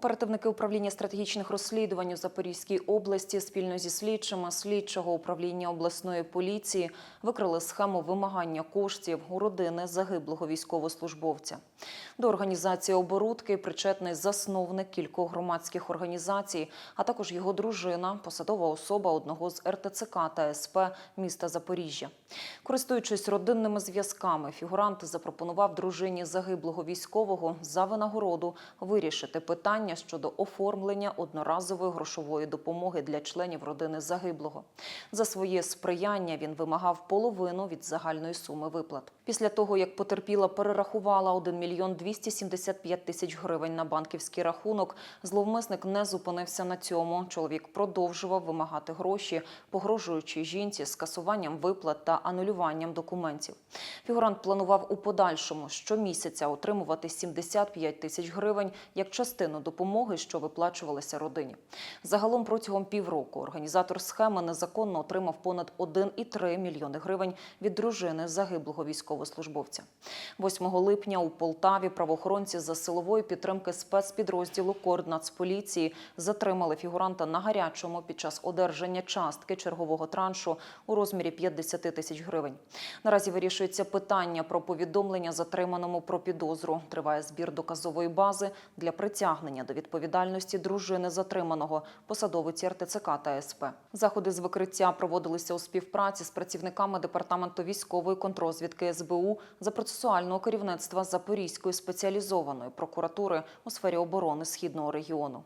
Оперативники управління стратегічних розслідувань у Запорізькій області спільно зі слідчими слідчого управління обласної поліції викрили схему вимагання коштів у родини загиблого військовослужбовця. До організації оборудки причетний засновник кількох громадських організацій, а також його дружина, посадова особа одного з РТЦК та СП міста Запоріжжя. Користуючись родинними зв'язками, фігурант запропонував дружині загиблого військового за винагороду вирішити питання щодо оформлення одноразової грошової допомоги для членів родини загиблого. За своє сприяння він вимагав половину від загальної суми виплат. Після того, як потерпіла перерахувала 1 мільйон 275 тисяч гривень на банківський рахунок, зловмисник не зупинився на цьому. Чоловік продовжував вимагати гроші, погрожуючи жінці скасуванням виплат та анулюванням документів. Фігурант планував у подальшому щомісяця отримувати 75 тисяч гривень як частину допомоги, що виплачувалася родині. Загалом протягом півроку організатор схеми незаконно отримав понад 1,3 мільйони гривень від дружини загиблого військовослужбовця. 8 липня у Полтаві правоохоронці за силової підтримки спецпідрозділу Коорднацполіції затримали фігуранта на гарячому під час одержання частки чергового траншу у розмірі 50 тисяч гривень. Наразі вирішується питання про повідомлення затриманому про підозру. Триває збір доказової бази для притягнення до відповідальності дружини затриманого посадовиці РТЦК та СП. Заходи з викриття проводилися у співпраці з працівниками департаменту військової контрозвідки СБУ за процесуального керівництва Запорізької спеціалізованої прокуратури у сфері оборони східного регіону.